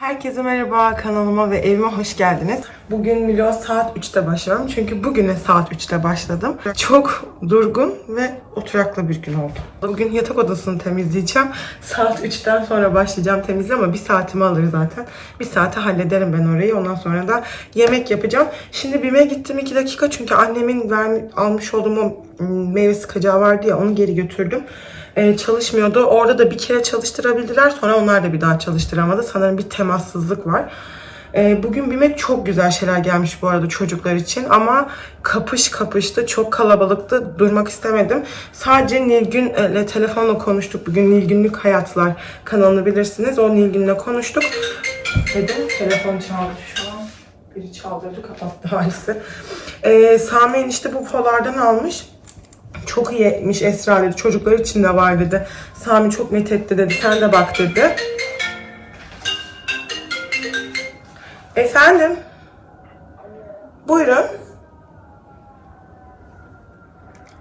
Herkese merhaba kanalıma ve evime hoş geldiniz. Bugün vlog saat 3'te başlıyorum. Çünkü bugüne saat 3'te başladım. Çok durgun ve oturaklı bir gün oldu. Bugün yatak odasını temizleyeceğim. Saat 3'ten sonra başlayacağım temizle ama bir saatimi alır zaten. Bir saate hallederim ben orayı. Ondan sonra da yemek yapacağım. Şimdi BİM'e gittim 2 dakika çünkü annemin vermi, almış olduğum o mm, meyve sıkacağı vardı ya onu geri götürdüm e, çalışmıyordu. Orada da bir kere çalıştırabildiler. Sonra onlar da bir daha çalıştıramadı. Sanırım bir temassızlık var. E, bugün BİM'e çok güzel şeyler gelmiş bu arada çocuklar için. Ama kapış kapıştı. Çok kalabalıktı. Durmak istemedim. Sadece Nilgün'le telefonla konuştuk. Bugün Nilgünlük Hayatlar kanalını bilirsiniz. O Nilgün'le konuştuk. Dedim telefon çaldı şu an. Biri çaldırdı kapattı halisi. E, Sami enişte bu polardan almış. Çok iyi etmiş Esra dedi. Çocuklar için de var dedi. Sami çok methetti dedi. Sen de bak dedi. Efendim? Buyurun.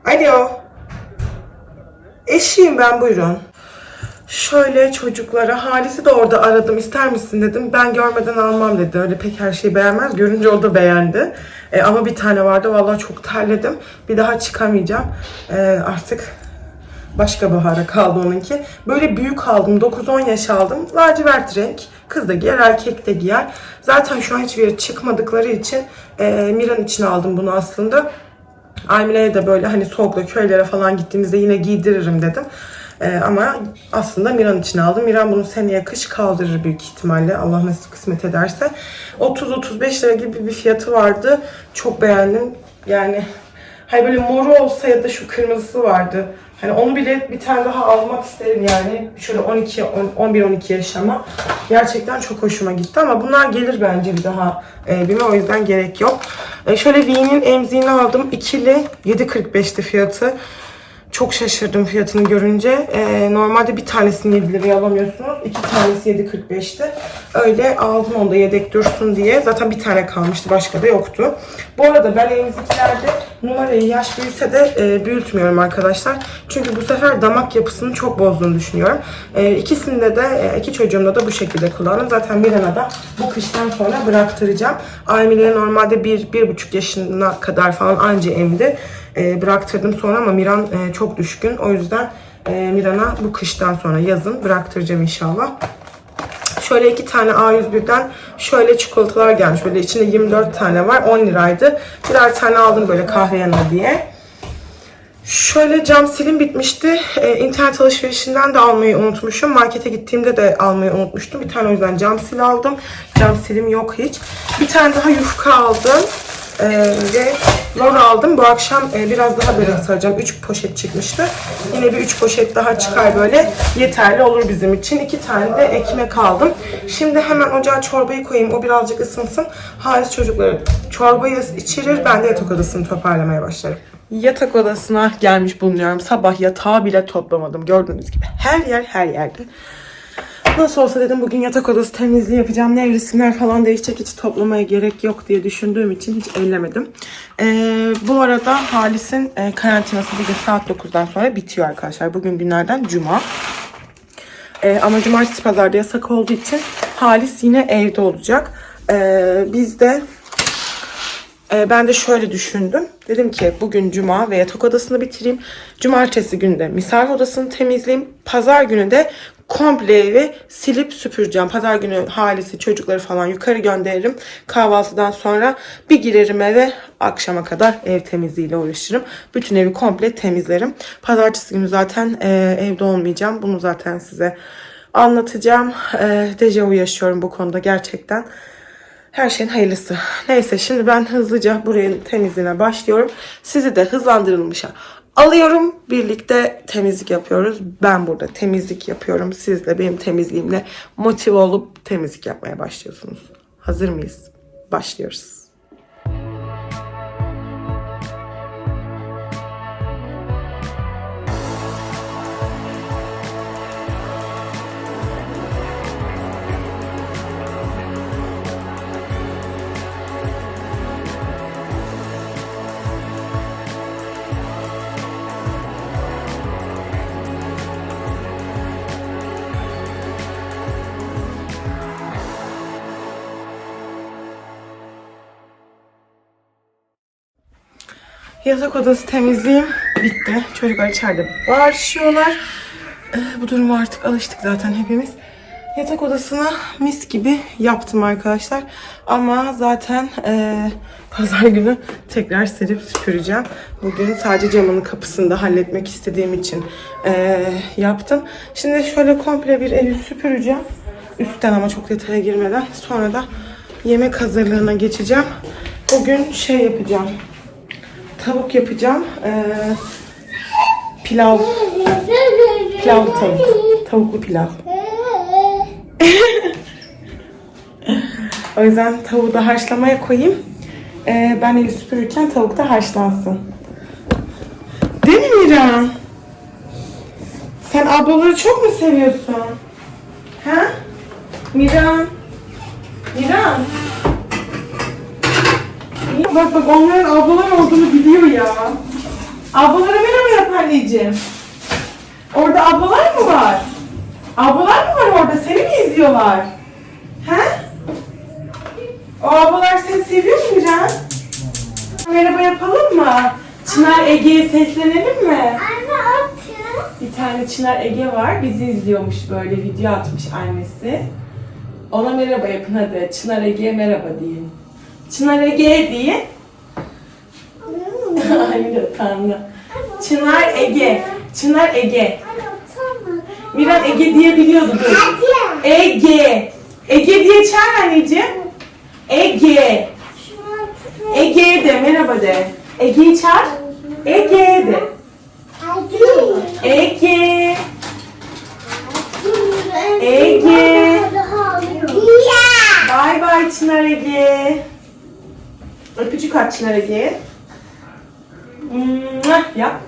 Alo. Eşiyim ben buyurun. Şöyle çocuklara Halis'i de orada aradım ister misin dedim. Ben görmeden almam dedi. Öyle pek her şeyi beğenmez. Görünce o da beğendi. E, ama bir tane vardı. Vallahi çok terledim. Bir daha çıkamayacağım. E, artık başka bahara kaldı onunki. Böyle büyük aldım. 9-10 yaş aldım. Lacivert renk. Kız da giyer, erkek de giyer. Zaten şu an hiçbir yere çıkmadıkları için e, Miran için aldım bunu aslında. Aymile'ye de böyle hani soğukla köylere falan gittiğimizde yine giydiririm dedim. Ee, ama aslında Miran için aldım. Miran bunu seneye kış kaldırır büyük ihtimalle. Allah nasip kısmet ederse. 30-35 lira gibi bir fiyatı vardı. Çok beğendim. Yani hani böyle moru olsa ya da şu kırmızısı vardı. Hani onu bile bir tane daha almak isterim yani. Şöyle 12 11-12 yaşama. Gerçekten çok hoşuma gitti ama bunlar gelir bence bir daha e, bime o yüzden gerek yok. E, şöyle V'nin emziğini aldım. İkili 7.45'ti fiyatı. Çok şaşırdım fiyatını görünce. Ee, normalde bir tanesini 7 liraya alamıyorsunuz. İki tanesi 7.45'ti. Öyle aldım onu da yedek dursun diye. Zaten bir tane kalmıştı. Başka da yoktu. Bu arada ben emziklerde numarayı yaş büyüse de e, büyütmüyorum arkadaşlar. Çünkü bu sefer damak yapısını çok bozduğunu düşünüyorum. E, ikisinde de, e, iki çocuğumda da bu şekilde kullandım. Zaten Miran'a da bu kıştan sonra bıraktıracağım. Aymile'ye normalde bir, bir buçuk yaşına kadar falan anca emdi e, bıraktırdım sonra ama Miran e, çok düşkün. O yüzden e, Miran'a bu kıştan sonra yazın bıraktıracağım inşallah. Şöyle iki tane A101'den şöyle çikolatalar gelmiş. Böyle içinde 24 tane var. 10 liraydı. Birer tane aldım böyle kahve yanına diye. Şöyle cam silim bitmişti. Ee, internet alışverişinden de almayı unutmuşum. Markete gittiğimde de almayı unutmuştum. Bir tane o yüzden cam sil aldım. Cam silim yok hiç. Bir tane daha yufka aldım. Ee, ve lor aldım. Bu akşam e, biraz daha böyle saracağım. 3 poşet çıkmıştı. Yine bir 3 poşet daha çıkar böyle. Yeterli olur bizim için. 2 tane de ekmek aldım. Şimdi hemen ocağa çorbayı koyayım. O birazcık ısınsın. Halis çocukları çorbayı içirir. Ben de yatak odasını toparlamaya başlarım. Yatak odasına gelmiş bulunuyorum. Sabah yatağı bile toplamadım. Gördüğünüz gibi her yer her yerde. Nasıl olsa dedim bugün yatak odası temizliği yapacağım. Ne resimler falan değişecek hiç toplamaya gerek yok diye düşündüğüm için hiç ellemedim. Ee, bu arada Halis'in e, karantinası bugün saat 9'dan sonra bitiyor arkadaşlar. Bugün günlerden cuma. Ee, ama cumartesi pazarda yasak olduğu için Halis yine evde olacak. Ee, biz de e, ben de şöyle düşündüm. Dedim ki bugün cuma ve yatak odasını bitireyim. Cumartesi günü de misafir odasını temizleyeyim. Pazar günü de komple evi silip süpüreceğim. Pazar günü Halis'i çocukları falan yukarı gönderirim. Kahvaltıdan sonra bir girerim eve akşama kadar ev temizliğiyle uğraşırım. Bütün evi komple temizlerim. Pazartesi günü zaten e, evde olmayacağım. Bunu zaten size anlatacağım. E, dejavu yaşıyorum bu konuda gerçekten. Her şeyin hayırlısı. Neyse şimdi ben hızlıca buranın temizliğine başlıyorum. Sizi de hızlandırılmışa alıyorum. Birlikte temizlik yapıyoruz. Ben burada temizlik yapıyorum. Siz de benim temizliğimle motive olup temizlik yapmaya başlıyorsunuz. Hazır mıyız? Başlıyoruz. Yatak odası temizliğim bitti. Çocuklar içeride bağırışıyorlar. Ee, bu duruma artık alıştık zaten hepimiz. Yatak odasını mis gibi yaptım arkadaşlar. Ama zaten e, pazar günü tekrar serip süpüreceğim. Bugün sadece camının kapısını da halletmek istediğim için e, yaptım. Şimdi şöyle komple bir evi süpüreceğim. Üstten ama çok detaya girmeden. Sonra da yemek hazırlığına geçeceğim. Bugün şey yapacağım. Tavuk yapacağım. E, pilav. Pilav tavuk. Tavuklu pilav. O yüzden tavuğu da haşlamaya koyayım. Ee, ben evi süpürürken tavuk da haşlansın. Değil mi Mira? Sen ablaları çok mu seviyorsun? Ha? Mira? Mira? Bak bak onların ablalar olduğunu biliyor ya. Ablalara merhaba yap anneciğim. Orada ablalar mı var? Ablalar mı var orada? Seni mi izliyorlar? He? O ablalar seni seviyor mu Miran? Merhaba yapalım mı? Çınar Ege'ye seslenelim mi? Anne atın. Bir tane Çınar Ege var. Bizi izliyormuş böyle video atmış annesi. Ona merhaba yapın hadi. Çınar Ege'ye merhaba deyin. Çınar Ege deyin. Aynı utandı. Çınar Ege. Çınar Ege. Miran Ege diye biliyordu dur. Ege. Ege diye çağır anneciğim. Ege. Ege de merhaba de. Ege'yi çağır. Ege de. Ege. Ege. Bay bay Çınar Ege. Çınar Ege'ye. Mua, Yap.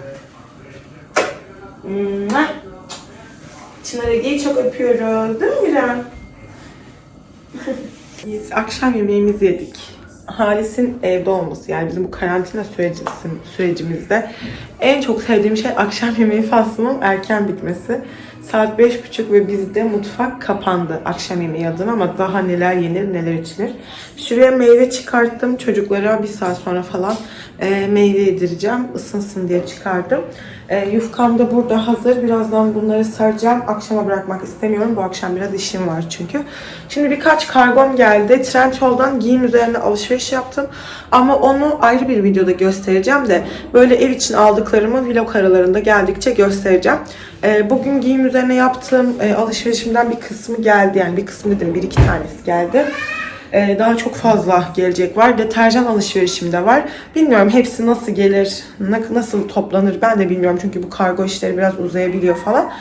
Çınar Ege'yi çok öpüyoruz. Değil mi Miran? Biz akşam yemeğimizi yedik. Halis'in evde olması yani bizim bu karantina süreci, sürecimizde en çok sevdiğim şey akşam yemeği faslının erken bitmesi. Saat beş buçuk ve bizde mutfak kapandı akşam yemeği adına ama daha neler yenir neler içilir. Şuraya meyve çıkarttım çocuklara bir saat sonra falan e, meyve yedireceğim ısınsın diye çıkardım. E, yufkam da burada hazır. Birazdan bunları saracağım. Akşama bırakmak istemiyorum. Bu akşam biraz işim var çünkü. Şimdi birkaç kargom geldi. Trendyol'dan giyim üzerine alışveriş yaptım. Ama onu ayrı bir videoda göstereceğim de böyle ev için aldıklarımı vlog aralarında geldikçe göstereceğim. E, bugün giyim üzerine yaptığım e, alışverişimden bir kısmı geldi. Yani bir kısmı dedim bir iki tanesi geldi. Ee, daha çok fazla gelecek var. Deterjan alışverişim de var. Bilmiyorum hepsi nasıl gelir, na- nasıl toplanır ben de bilmiyorum. Çünkü bu kargo işleri biraz uzayabiliyor falan.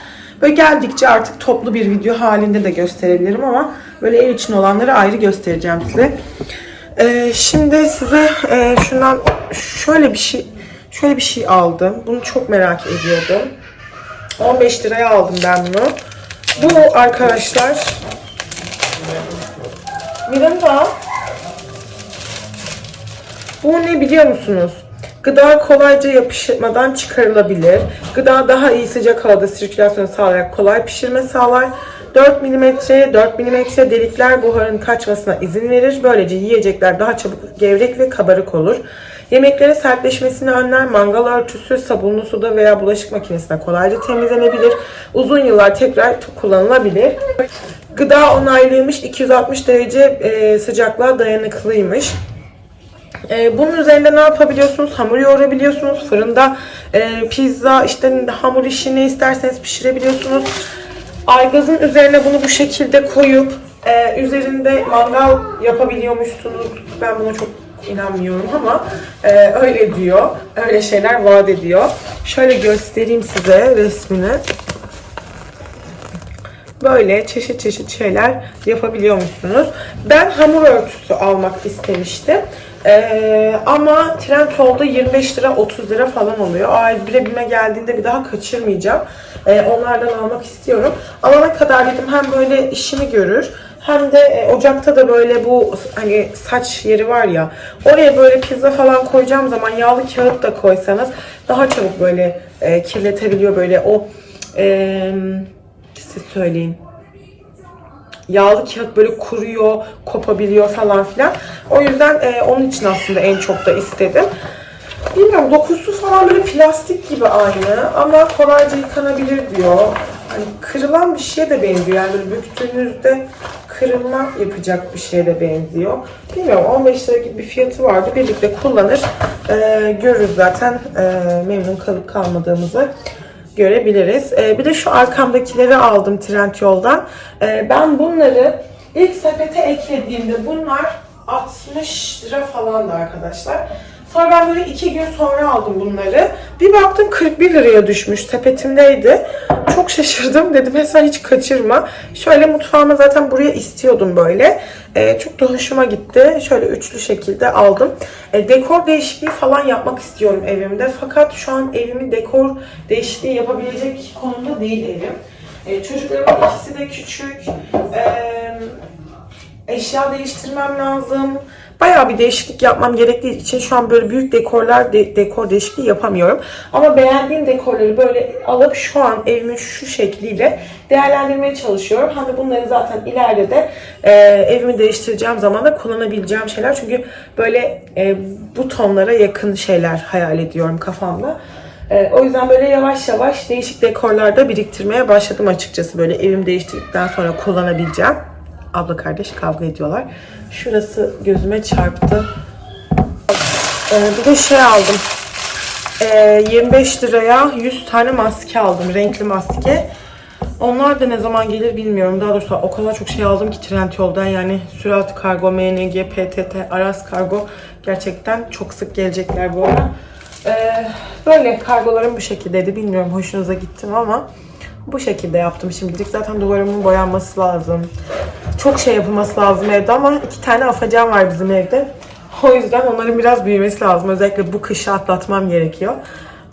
Böyle geldikçe artık toplu bir video halinde de gösterebilirim ama böyle ev için olanları ayrı göstereceğim size. Ee, şimdi size e, şundan şöyle bir şey şöyle bir şey aldım. Bunu çok merak ediyordum. 15 liraya aldım ben bunu. Bu arkadaşlar Miranda. Bu ne biliyor musunuz? Gıda kolayca yapışmadan çıkarılabilir. Gıda daha iyi sıcak havada sirkülasyon sağlayarak kolay pişirme sağlar. 4 mm 4 mm delikler buharın kaçmasına izin verir. Böylece yiyecekler daha çabuk gevrek ve kabarık olur. Yemeklerin sertleşmesini önler. Mangal örtüsü sabunlu suda veya bulaşık makinesinde kolayca temizlenebilir. Uzun yıllar tekrar kullanılabilir. Gıda onaylıymış. 260 derece e, sıcaklığa dayanıklıymış. E, bunun üzerinde ne yapabiliyorsunuz? Hamur yoğurabiliyorsunuz. Fırında e, pizza, işte hamur işi ne isterseniz pişirebiliyorsunuz. Aygazın üzerine bunu bu şekilde koyup e, üzerinde mangal yapabiliyormuşsunuz. Ben buna çok inanmıyorum ama e, öyle diyor. Öyle şeyler vaat ediyor. Şöyle göstereyim size resmini. Böyle çeşit çeşit şeyler yapabiliyormuşsunuz. Ben hamur örtüsü almak istemiştim. Ee, ama Trendyol'da 25 lira 30 lira falan oluyor. A1'e bime geldiğinde bir daha kaçırmayacağım. Ee, onlardan almak istiyorum. Alana kadar dedim hem böyle işimi görür hem de e, ocakta da böyle bu hani saç yeri var ya oraya böyle pizza falan koyacağım zaman yağlı kağıt da koysanız daha çabuk böyle e, kirletebiliyor böyle o e, siz söyleyin yağlı kağıt böyle kuruyor, kopabiliyor falan filan. O yüzden e, onun için aslında en çok da istedim. Bilmiyorum dokusu falan böyle plastik gibi aynı ama kolayca yıkanabilir diyor. Hani kırılan bir şeye de benziyor. Yani böyle büktüğünüzde kırılma yapacak bir şeye de benziyor. Bilmiyorum 15 lira gibi bir fiyatı vardı. Birlikte kullanır. Ee, görürüz zaten ee, memnun kalıp kalmadığımızı görebiliriz. Ee, bir de şu arkamdakileri aldım Trendyol'dan. Ee, ben bunları ilk sepete eklediğimde bunlar 60 lira falandı arkadaşlar. Sonra ben böyle iki gün sonra aldım bunları. Bir baktım 41 liraya düşmüş. Sepetimdeydi. Çok şaşırdım. Dedim mesela hiç kaçırma. Şöyle mutfağıma zaten buraya istiyordum böyle. Ee, çok da hoşuma gitti. Şöyle üçlü şekilde aldım. Ee, dekor değişikliği falan yapmak istiyorum evimde. Fakat şu an evimi dekor değişikliği yapabilecek konumda değil evim. Ee, çocuklarımın ikisi de küçük. Ee, eşya değiştirmem lazım. Bayağı bir değişiklik yapmam gerektiği için şu an böyle büyük dekorlar, de- dekor değişikliği yapamıyorum. Ama beğendiğim dekorları böyle alıp şu an evimin şu şekliyle değerlendirmeye çalışıyorum. Hani bunları zaten ileride de e, evimi değiştireceğim zaman da kullanabileceğim şeyler. Çünkü böyle e, bu tonlara yakın şeyler hayal ediyorum kafamda. E, o yüzden böyle yavaş yavaş değişik dekorlarda biriktirmeye başladım açıkçası. Böyle evim değiştirdikten sonra kullanabileceğim. Abla kardeş kavga ediyorlar. Şurası gözüme çarptı. Ee, bir de şey aldım. Ee, 25 liraya 100 tane maske aldım. Renkli maske. Onlar da ne zaman gelir bilmiyorum. Daha doğrusu o kadar çok şey aldım ki Trendyol'dan. Yani Sürat Kargo, MNG, PTT, Aras Kargo gerçekten çok sık gelecekler bu ara. Ee, böyle kargolarım bu şekildeydi. Bilmiyorum hoşunuza gitti mi ama bu şekilde yaptım şimdilik. Zaten duvarımın boyanması lazım. Çok şey yapılması lazım evde ama iki tane afacan var bizim evde. O yüzden onların biraz büyümesi lazım. Özellikle bu kışı atlatmam gerekiyor.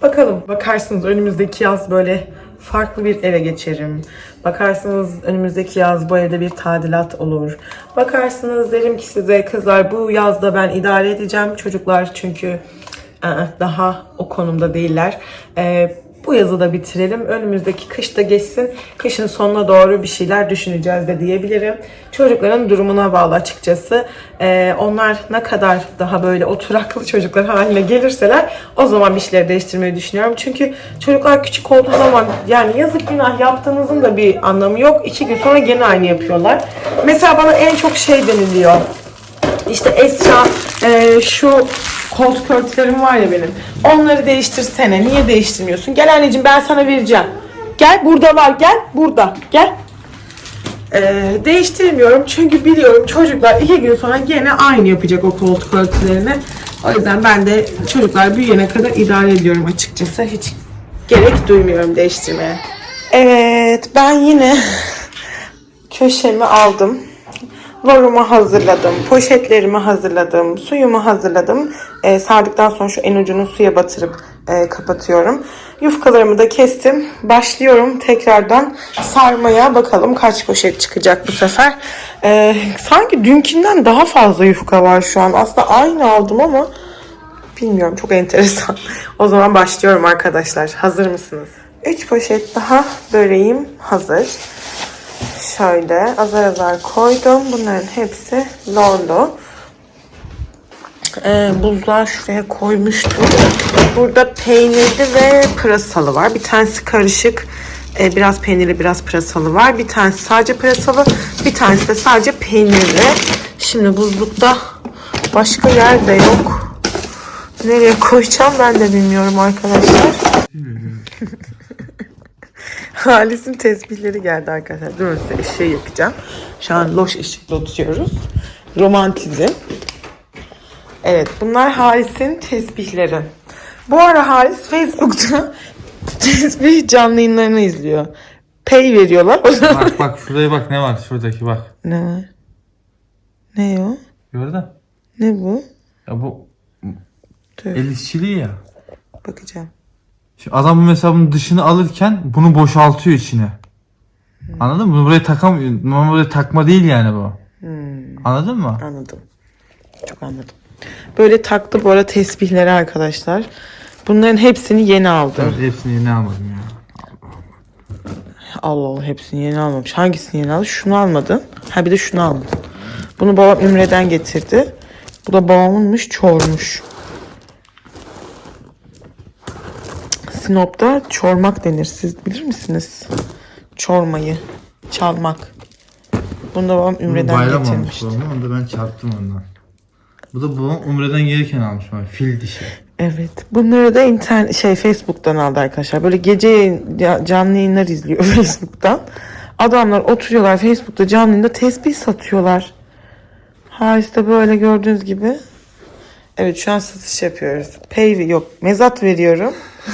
Bakalım. Bakarsınız önümüzdeki yaz böyle farklı bir eve geçerim. Bakarsınız önümüzdeki yaz bu evde bir tadilat olur. Bakarsınız derim ki size kızlar bu yazda ben idare edeceğim. Çocuklar çünkü daha o konumda değiller. Ee, bu yazı da bitirelim. Önümüzdeki kış da geçsin. Kışın sonuna doğru bir şeyler düşüneceğiz de diyebilirim. Çocukların durumuna bağlı açıkçası. Ee, onlar ne kadar daha böyle oturaklı çocuklar haline gelirseler o zaman bir şeyleri değiştirmeyi düşünüyorum. Çünkü çocuklar küçük olduğu zaman yani yazık günah yaptığınızın da bir anlamı yok. İki gün sonra gene aynı yapıyorlar. Mesela bana en çok şey deniliyor. İşte Esra e, şu koltuk örtülerim var ya benim. Onları değiştirsene. Niye değiştirmiyorsun? Gel anneciğim ben sana vereceğim. Gel burada var gel. Burada gel. E, değiştirmiyorum çünkü biliyorum çocuklar iki gün sonra gene aynı yapacak o koltuk örtülerini. O yüzden ben de çocuklar büyüyene kadar idare ediyorum açıkçası. Hiç gerek duymuyorum değiştirmeye. Evet ben yine köşemi aldım. Lorumu hazırladım, poşetlerimi hazırladım, suyumu hazırladım. Ee, sardıktan sonra şu en ucunu suya batırıp e, kapatıyorum. Yufkalarımı da kestim. Başlıyorum tekrardan sarmaya. Bakalım kaç poşet çıkacak bu sefer. Ee, sanki dünkünden daha fazla yufka var şu an. Aslında aynı aldım ama bilmiyorum çok enteresan. O zaman başlıyorum arkadaşlar. Hazır mısınız? 3 poşet daha böreğim hazır. Şöyle azar azar koydum. Bunların hepsi lorlu. Ee, buzluğa şuraya koymuştum. Burada peynirli ve pırasalı var. Bir tanesi karışık. Ee, biraz peynirli biraz pırasalı var. Bir tanesi sadece pırasalı. Bir tanesi de sadece peynirli. Şimdi buzlukta başka yer de yok. Nereye koyacağım ben de bilmiyorum arkadaşlar. Halis'in tesbihleri geldi arkadaşlar. Durun size ışığı yakacağım. Şu an loş ışıkla tutuyoruz. Romantizm. Evet bunlar Halis'in tesbihleri. Bu ara Halis Facebook'ta tesbih canlı yayınlarını izliyor. Pay veriyorlar. Bak bak şuraya bak ne var şuradaki bak. ne var? Ne o? Gördün? Ne bu? Ya bu el işçiliği ya. bakacağım. Şimdi adam bu mesela bunun dışını alırken bunu boşaltıyor içine. Anladın mı? Bunu buraya takamıyor. Normal buraya takma değil yani bu. Anladın mı? Anladım. Çok anladım. Böyle taktı bu ara tesbihleri arkadaşlar. Bunların hepsini yeni aldım. Evet, hepsini yeni almadım ya. Allah Allah hepsini yeni almamış. Hangisini yeni aldı? Şunu almadın. Ha bir de şunu almadın. Bunu babam Ümre'den getirdi. Bu da babamınmış çoğurmuş. Sinop'ta çormak denir. Siz bilir misiniz? Çormayı. Çalmak. Bunu da babam Ümre'den Bayram getirmişti. babama onu da ben çarptım ondan. Bu da babam Umre'den gelirken almış bana fil dişi. Evet. Bunları da internet şey Facebook'tan aldı arkadaşlar. Böyle gece yayın- ya- canlı yayınlar izliyor Facebook'tan. Adamlar oturuyorlar Facebook'ta canlı yayında tesbih satıyorlar. Halis de böyle gördüğünüz gibi. Evet şu an satış yapıyoruz. Pay yok mezat veriyorum.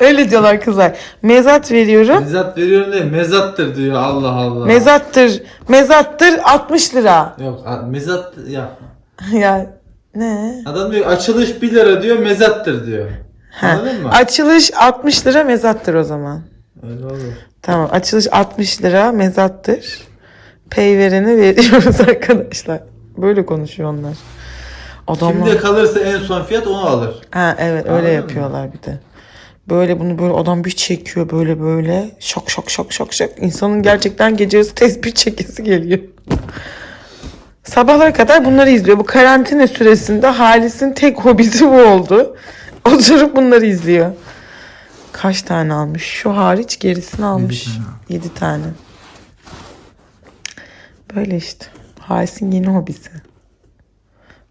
Öyle diyorlar kızlar. Mezat veriyorum. Mezat veriyorum değil mezattır diyor Allah Allah. Mezattır. Mezattır 60 lira. Yok a- mezat ya. ya ne? Adam diyor açılış 1 lira diyor mezattır diyor. Anladın mı? Açılış 60 lira mezattır o zaman. Öyle olur. Tamam açılış 60 lira mezattır. Pay vereni veriyoruz arkadaşlar. Böyle konuşuyor onlar. Adamlar. Kimde kalırsa en son fiyat onu alır. Ha evet öyle Anladın mı? yapıyorlar bir de. Böyle bunu böyle adam bir çekiyor böyle böyle. Şok şok şok şok şok. İnsanın gerçekten gece yarısı tespih çekesi geliyor. Sabahlara kadar bunları izliyor. Bu karantina süresinde Halis'in tek hobisi bu oldu. Oturup bunları izliyor. Kaç tane almış? Şu hariç gerisini almış. tane. 7 tane. Böyle işte. Halis'in yeni hobisi.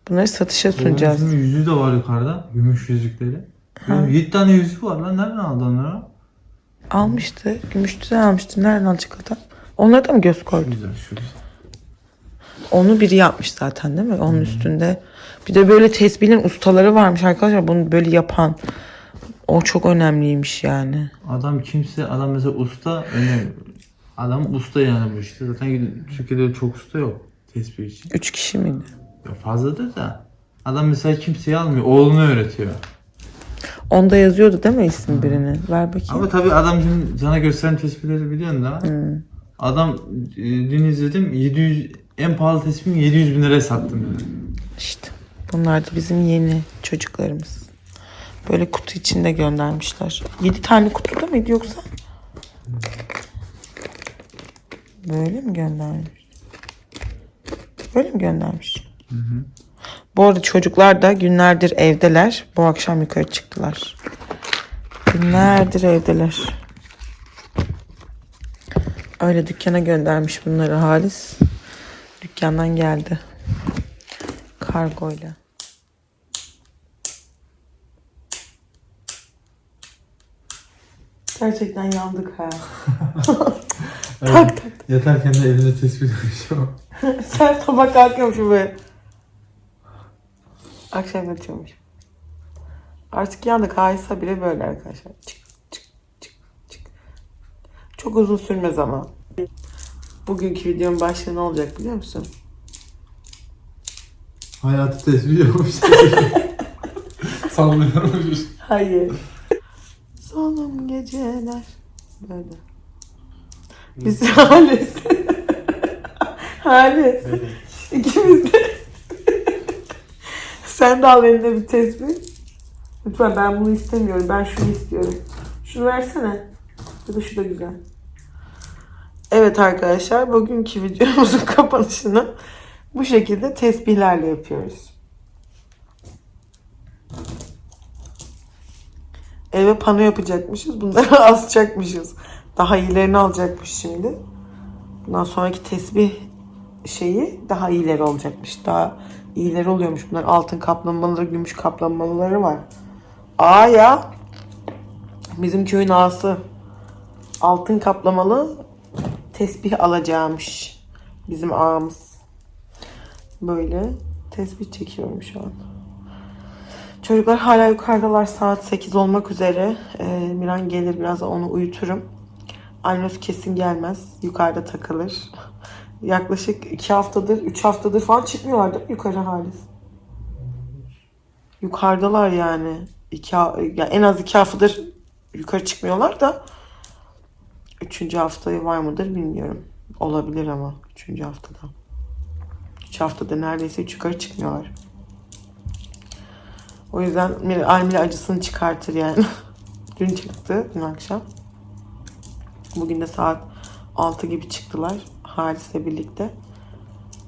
Bunları satışa sunacağız. Babamın yüzüğü de var yukarıda. Gümüş yüzükleri. 7 tane yüzük var lan. Nereden aldı onları? Almıştı. Gümüştüden almıştı. Nereden alacak adam? Onlara da mı göz koydu? Güzel şu güzel. Onu biri yapmış zaten değil mi? Onun üstünde. Bir de böyle tesbihin ustaları varmış arkadaşlar. Bunu böyle yapan. O çok önemliymiş yani. Adam kimse, adam mesela usta, öyle adam usta yani bu işte. Zaten Türkiye'de çok usta yok tespih için. Üç kişi miydi? Ya fazladır da. Adam mesela kimseyi almıyor, oğlunu öğretiyor. Onda yazıyordu değil mi isim birini? Ver bakayım. Ama tabii adam şimdi sana gösteren tespihleri biliyorsun da. Adam e, dün izledim 700 en pahalı tespihimi 700 bin liraya sattım dedi. İşte. Bunlar da bizim yeni çocuklarımız. Böyle kutu içinde göndermişler. 7 tane kutuda mıydı yoksa? Böyle mi göndermiş? Böyle mi göndermiş? Bu arada çocuklar da günlerdir evdeler. Bu akşam yukarı çıktılar. Günlerdir evdeler. Öyle dükkana göndermiş bunları Halis. Dükkandan geldi. Kargoyla. Gerçekten yandık ha. tak tak. Yatarken de elinde tespih düşüyor. Sen sabah kalkıyormuşum böyle. Akşam yatıyormuş. Artık yandık. Haysa bile böyle arkadaşlar. Çık çık çık çık. Çok uzun sürmez ama. Bugünkü videonun başlığı ne olacak biliyor musun? Hayatı tespih yapmış. Sallıyormuş. Hayır. Solum geceler. Böyle. Biz Halis. Halis. İkimiz de. Sen de al eline bir tespih. Lütfen ben bunu istemiyorum. Ben şunu istiyorum. Şunu versene. Ya da şu da güzel. Evet arkadaşlar bugünkü videomuzun kapanışını bu şekilde tesbihlerle yapıyoruz. Eve pano yapacakmışız. Bunları asacakmışız. Daha iyilerini alacakmış şimdi. Bundan sonraki tesbih şeyi daha iyileri olacakmış. Daha iyileri oluyormuş. Bunlar altın kaplamaları, gümüş kaplamaları var. Aa ya. Bizim köyün ağası. Altın kaplamalı tesbih alacağımış. Bizim ağamız. Böyle tesbih çekiyorum şu an. Çocuklar hala yukarıdalar saat 8 olmak üzere. Ee, Miran gelir biraz onu uyuturum. Aynus kesin gelmez. Yukarıda takılır. Yaklaşık 2 haftadır, 3 haftadır falan çıkmıyorlar değil mi yukarı Halis? Yukarıdalar yani. İki, ha- ya en az 2 haftadır yukarı çıkmıyorlar da 3. haftayı var mıdır bilmiyorum. Olabilir ama 3. haftada. 3 haftada neredeyse hiç yukarı çıkmıyorlar. O yüzden Almila acısını çıkartır yani. dün çıktı, dün akşam. Bugün de saat 6 gibi çıktılar Halis'le birlikte.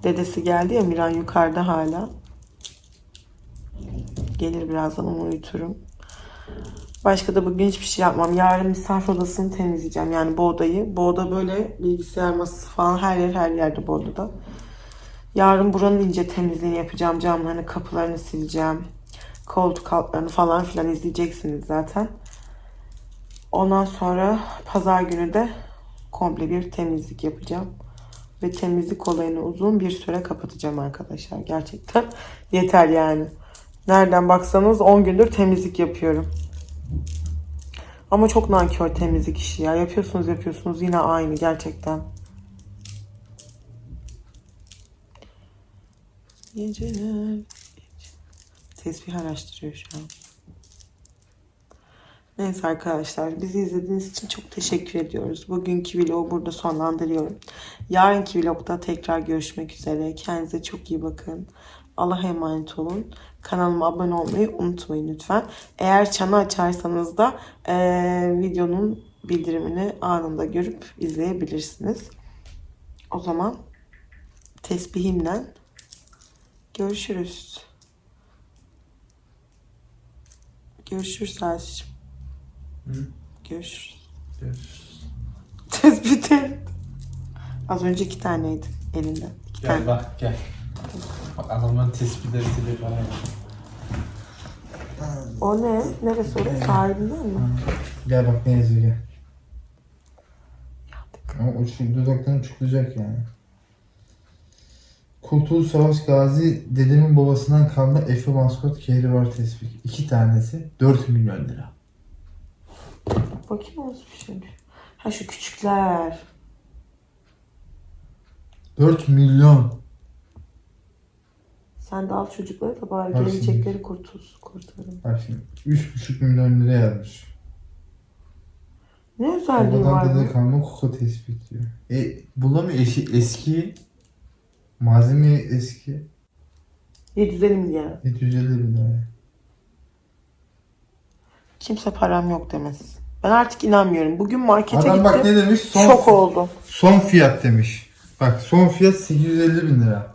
Dedesi geldi ya Miran yukarıda hala. Gelir birazdan onu uyuturum. Başka da bugün hiçbir şey yapmam. Yarın misafir odasını temizleyeceğim. Yani bu odayı. Bu oda böyle bilgisayar masası falan her yer her yerde bu odada. Yarın buranın ince temizliğini yapacağım. Camlarını, kapılarını sileceğim. Koltuk altlarını falan filan izleyeceksiniz zaten. Ondan sonra pazar günü de komple bir temizlik yapacağım. Ve temizlik olayını uzun bir süre kapatacağım arkadaşlar. Gerçekten yeter yani. Nereden baksanız 10 gündür temizlik yapıyorum. Ama çok nankör temizlik işi ya. Yapıyorsunuz yapıyorsunuz yine aynı gerçekten. Geceler. Tesbih araştırıyor şu an. Neyse arkadaşlar bizi izlediğiniz için çok teşekkür ediyoruz. Bugünkü vlogu burada sonlandırıyorum. Yarınki vlogda tekrar görüşmek üzere. Kendinize çok iyi bakın. Allah'a emanet olun. Kanalıma abone olmayı unutmayın lütfen. Eğer çanı açarsanız da eee, videonun bildirimini anında görüp izleyebilirsiniz. O zaman tesbihimden görüşürüz. Görüşürüz Aşkım. Görüşürüz. Tespiti. Az önce iki taneydi elinde. İki tane. Gel bak gel. Bak adamların tespitleri silir bana. O ne? Neresi orası? Sahibinden mi? Gel bak ne yazıyor gel. Ama o şu dudaklarını çuklayacak yani. Kurtuluş Savaş Gazi dedemin babasından kalma Efe maskot kehri var tespih. İki tanesi 4 milyon lira. Bakayım nasıl bir şeymiş. Ha şu küçükler. 4 milyon. Sen de al çocukları da bari Bak gelecekleri kurtulsun, kurtarın. Bak şimdi 3,5 milyon lira yazmış. Ne özelliği Babadan var dede bu? kalma kuka tespit diyor. E bulamıyor eşi eski. Malzeme eski. 750 milyar. 750 bin lira. Kimse param yok demesin. Ben artık inanmıyorum. Bugün markete Adam bak gittim. ne demiş? Son, Şok oldum. son fiyat demiş. Bak son fiyat 850 bin lira.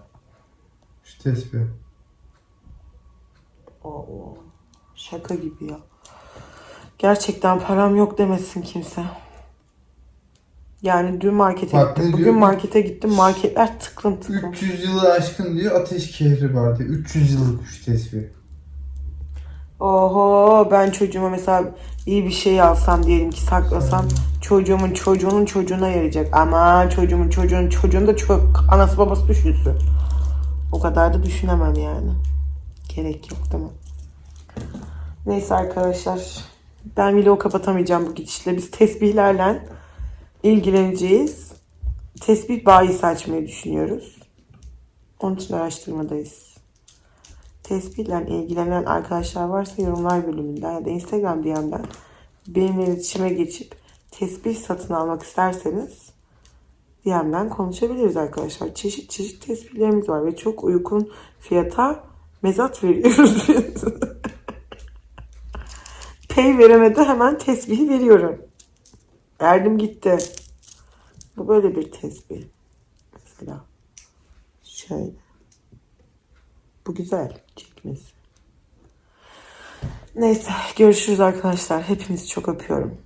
Şu tespih. Allah. Şaka gibi ya. Gerçekten param yok demesin kimse. Yani dün markete Bak ne gittim. Bugün diyor? markete gittim. Marketler tıklım tıklım. 300 yılı aşkın diyor ateş kehri var diyor. 300 yıllık şu tespih. Oho ben çocuğuma mesela iyi bir şey alsam diyelim ki saklasam çocuğumun çocuğunun çocuğuna yarayacak. Ama çocuğumun çocuğunun çocuğun da çok anası babası düşünsün. O kadar da düşünemem yani. Gerek yok değil mi? Neyse arkadaşlar. Ben vlogu kapatamayacağım bu gidişle. Biz tesbihlerle ilgileneceğiz. Tesbih bayisi açmayı düşünüyoruz. Onun için araştırmadayız tespitle ilgilenen arkadaşlar varsa yorumlar bölümünden ya da Instagram DM'den benimle iletişime geçip tespih satın almak isterseniz DM'den konuşabiliriz arkadaşlar. Çeşit çeşit tespihlerimiz var ve çok uygun fiyata mezat veriyoruz. Pay veremedi hemen tesbihi veriyorum. Verdim gitti. Bu böyle bir tesbih. Mesela şöyle. Bu güzel çekmesi. Neyse görüşürüz arkadaşlar. Hepinizi çok öpüyorum.